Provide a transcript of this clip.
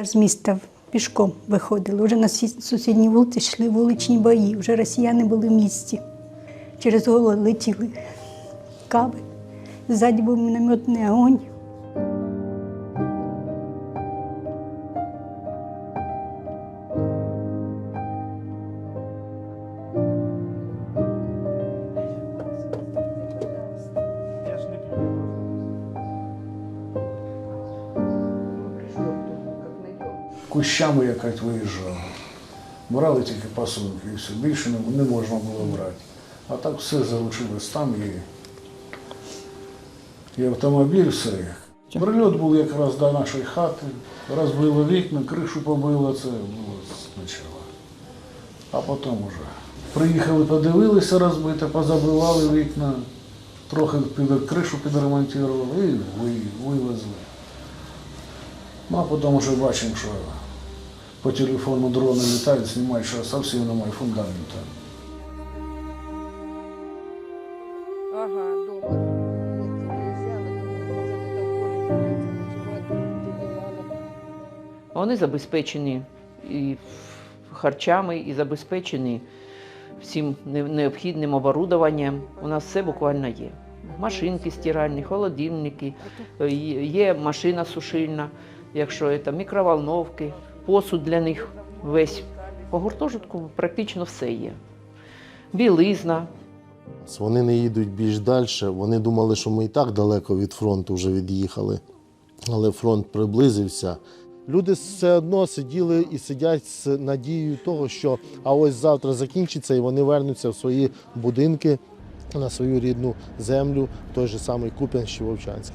З міста пішком виходили. Вже на сі- сусідній вулиці йшли вуличні бої. Вже росіяни були в місті. Через голову летіли кави, Ззаді був мінометний огонь. Кущами якась виїжджала. Брали тільки пасунки і все. Більше не, можна було брати. А так все залишилось там і, і автомобіль, все. Прильот був якраз до нашої хати. Розбило вікна, кришу побило, це було спочатку. А потім уже. Приїхали, подивилися розбите, позабивали вікна, трохи під кришу підремонтували і вивезли. Ну, а потім вже бачимо, що по телефону. Ага, дома. Приїжджали, думаю, може не там полі ночувати, підіймали. Вони забезпечені і харчами, і забезпечені всім необхідним оборудованням. У нас все буквально є. Машинки стиральні, холодильники, е, є- є машина сушильна, якщо це мікроволновки, посуд для них весь. По гуртожитку практично все є. Білизна, Вони не їдуть більш далі. Вони думали, що ми і так далеко від фронту вже від'їхали. Але фронт приблизився. Люди все одно сиділи і сидять з надією того, що а ось завтра закінчиться і вони вернуться в свої будинки на свою рідну землю, той же самий Куп'янськ чи Вовчанськ.